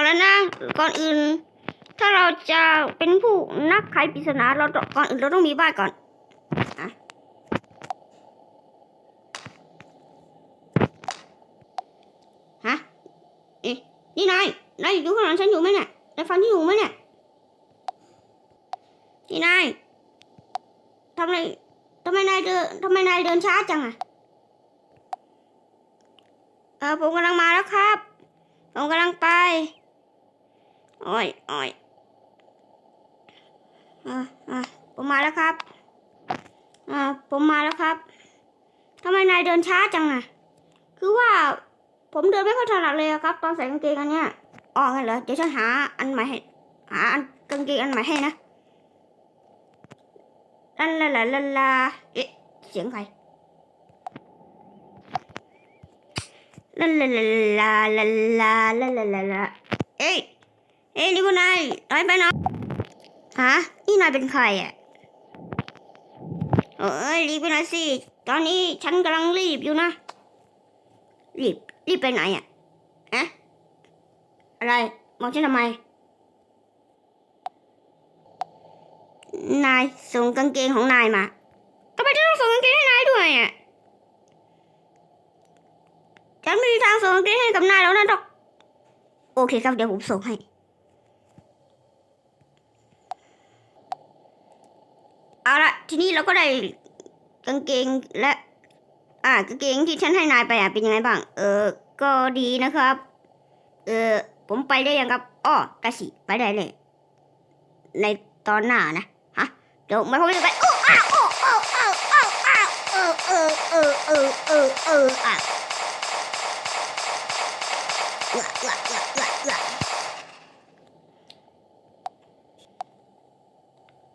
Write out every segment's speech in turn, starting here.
เอาแล้วนะก่อนอื่น ถ้าเราจะเป็นผู้นักไขปริศนาเราต้อก่อนอื่นเราต้องมีบ้านก่อนอะฮะเอ๊ะนี่นายนายอยู่ข้างหลังฉันอยู่ไหมเนี่ยนายฟังที่อยู่ไหมเนี่ยนี่นายทำไมทำไมนายเดินทำไมนายเดินช้าจังอะเออผมกำลังมาแล้วครับ ผมกำลังไป โอ้ยโอ้ยอ่าอ่าผมมาแล้วครับ อ่า ผมมาแล้วครับทำไมนายเดินช้าจังอะคือว่าผมเดินไม่ค่อยถนัดเลยอะครับ ตอนใส่กางเกงอันเนี้ยอ๋องั้นเหรอ เดี๋ยวฉันหาอันใหม่ให้ หาอันกางเกงอันใหม่ให้นะลาลาลาลาลาเอ๊ะ เสียงใครลาลาลาลาลาลาลาลาลาเอ้ย เอ้ยนี่พวกนายถอยไปหน่อยฮะนี่นายเป็นใครอะเอ้ยรีบไปหน่อยสิ ตอนนี้ฉันกำลังรีบอยู่นะ รีบ รีบไปไหนอะอะอะไร มองฉันทำไม นายส่งกางเกงของนายมาทำไมฉันต้องส่งกางเกงให้นายด้วยอะ ฉันไม่มีทางส่งกางเกงให้กับนายแล้วนะดอก โอเคครับ เดี๋ยวผมส่งให้ เอาละทีนี้เราก็ได้กางเกงและ อ่ากางเกงที่ฉันให้นายไปอะเป็นยังไงบ้าง เออ ก็ดีนะครับ เออผมไปได้ยังครับอ้อกระสิไปได้เลย ในตอนหน้านะฮะเดี๋ยวมาพบกันไปโอ้อ้าวโอ้โอ้อ้าวอ้าวอ้าวเออเออเออเออเอออออะเออเออเออเออเออ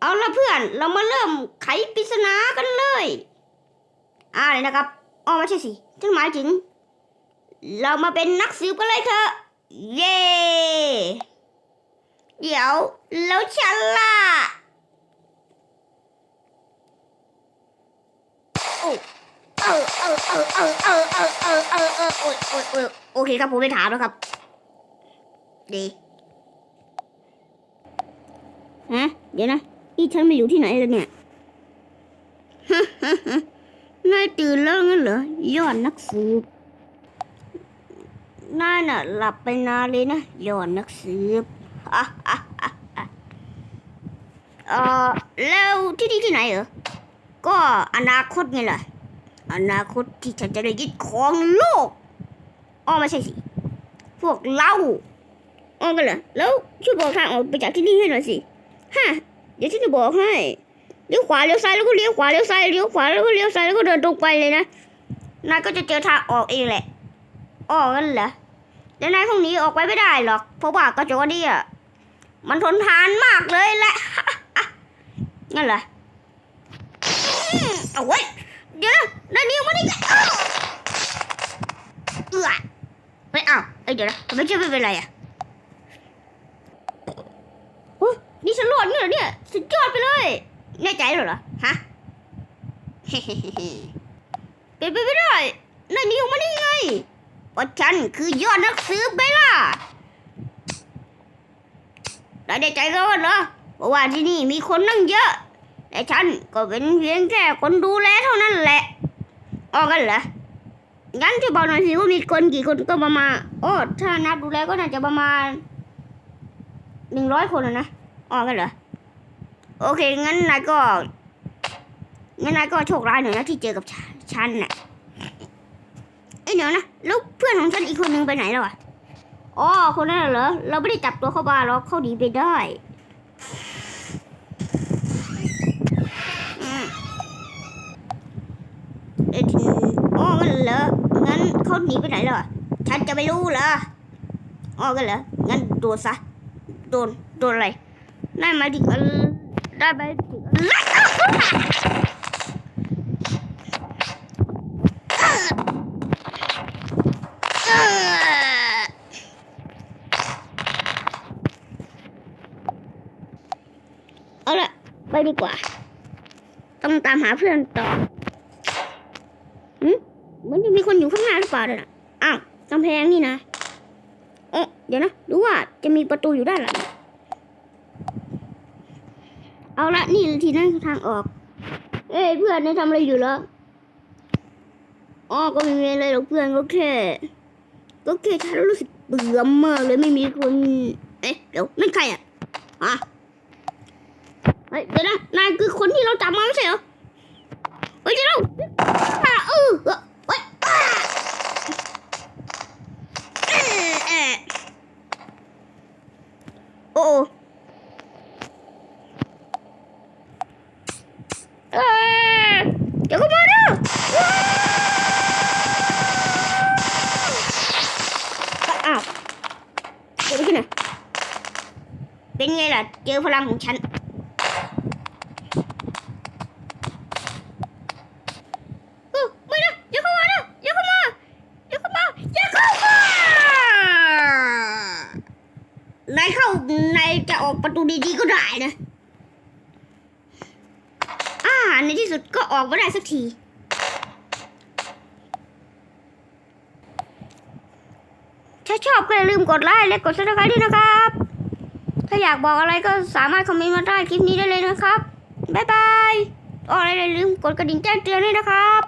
เอา ละเพื่อนเรามาเริ่มไขปริศนากันเลย อ่าเลยนะครับอ๋อไม่ใช่สิฉันหมายถึง เรามาเป็นนักสืบกันเลยเถอะ เย้เดี๋ยวแล้วฉันล่ะโอ้เออเออเออเออเออเออเออเออเออโอ้ยโอ้ยโอ้ยโอเคครับผมไม่ถามแล้วครับ ดีฮะเดี๋ยวนะ นี่ฉันมาอยู่ที่ไหนแล้วเนี่ยนายตื่นแล้วงั้นเหรอยอดนักสืบนายน่ะ หลับไปนานเลยนะยอดนักสืบอะอะอะอะเออแล้วที่นี่ที่ไหนเหรอ ก็อนาคตไงล่ะ อนาคตที่ฉันจะได้ยึดครองโลกอ๋อไม่ใช่สิ พวกเราอ๋อกันเหรอแล้วช่วยบอกทางออกไปจากที่นี่ให้หน่อยสิฮะ เดี๋ยวฉันจะบอกให้เลี้ยวขวาเลี้ยวซ้ายแล้วก็เลี้ยวขวาเลี้ยวซ้ายเลี้ยวขวาแล้วก็เลี้ยวซ้ายแล้วก็เดินตรงไปเลยนะนายก็จะเจอทางออกเองแหละออกันเหรอแล้วนายคงหนีออกไปไม่ได้หรอก เพราะว่ากระจกนี่อะมันทนทานมากเลยแหละงั้นเหรอเอาไว้เดี๋ยวนะนายหนีออกมาได้ไงอ้าวเอื้อเฮ้ยอ้าวเอ้ยเดี๋ยวนะไมฉันไม่เป็นไรอะโอ้ยนี่ ฉันรอดเนี่ยเหรอเนี่ยสุดยอดไปเลย แน่ใจเหรอเหรอฮะเป็นไปไม่ได้นายหนีออกมาได้ยังไงเพราะฉันคือยอดนักสืบไปล่ะได้ได้ใจร้อนเหรอเพราะว่าที่นี่มีคนนั่งเยอะแต่ฉันก็เป็นเพียงแค่คนดูแลเท่านั้นแหละอ๋อกันเหรองั้นช่วยบอกหน่อยสิว่ามีคนกี่คนก็ประมาณโอ้ถ้านับดูแล้วก็น่าจะประมาณหนึ่งร้อยคนนะนะ อ๋อกันเหรอ โอเค งั้นนายก็งั้นนายก็โชคร้ายหน่อยนะที่เจอกับฉันฉันน่ะเอ้ยเดี๋ยวนะแล้วเพื่อนของฉันอีกคนนึงไปไหนแล้วอะอ๋อคนนั้นเหรอ เราไม่ได้จับตัวเข้าบ้านหรอกเขาหนีไปได้อืมเอ้ยทีอ๋องั้นเหรอ งั้นเขาหนีไปไหนแล้วอะฉันจะไม่รู้เหรออ๋อกันเหรอ งั้นโดนซะ โดน โดนอะไร ได้มายถึงอะไรได้มายถึงอะไรเอ่อเอาละไปดีกว่า ต้องตามหาเพื่อนต่อหืมเหมันจะมีคนอยู่ข้างหน้าหรือเปล่าเนี่ยอ้าวกำแพงนี่นะโอ้เดี๋ยวนะดูว่าจะมีประตูอยู่ด้านหลัง เอาละนี่ทีนั่นคือทางออก เอ้ยเพื่อนนายทำอะไรอยู่เหรออ๋อก็ไม่มีอะไรหรอกเพื่อนก็แค่ก็แค่ฉันรู้สึกเบื่อมากเลยไม่มีคน เอ๊ะเดี๋ยวนั่นใครอะอะเฮ้ยเดี๋ยวนะนายคือคนที่เราจับมาไม่ใช่เหรอเฮ้ยเดี๋ยวเราอะเออเออเฮ้ยอะเอ๊ะเอ๊ะโอ้โอ้เอ๊ะเดี๋ยวก็มาเด้อว้าวอ้าวเกิดอะไรขึ้นอะเป็นไงล่ะ เจอพลังของฉันเออไม่นะอย่าเข้ามานะอย่าเข้ามาอย่าเข้ามาอย่าเข้ามานายเข้านายจะออกประตูดีๆก็ได้นะ อ่า ในที่สุดก็ออกมาได้สักทีถ้าชอบก็อย่าลืมกดไลค์และกดซับสไครต์ด้วยนะครับ ถ้าอยากบอกอะไรก็สามารถคอมเมนต์มาใต้คลิปนี้ได้เลยนะครับ บ๊ายบายอะไรอย่าลืมกดกระดิ่งแจ้งเตือนด้วยนะครับ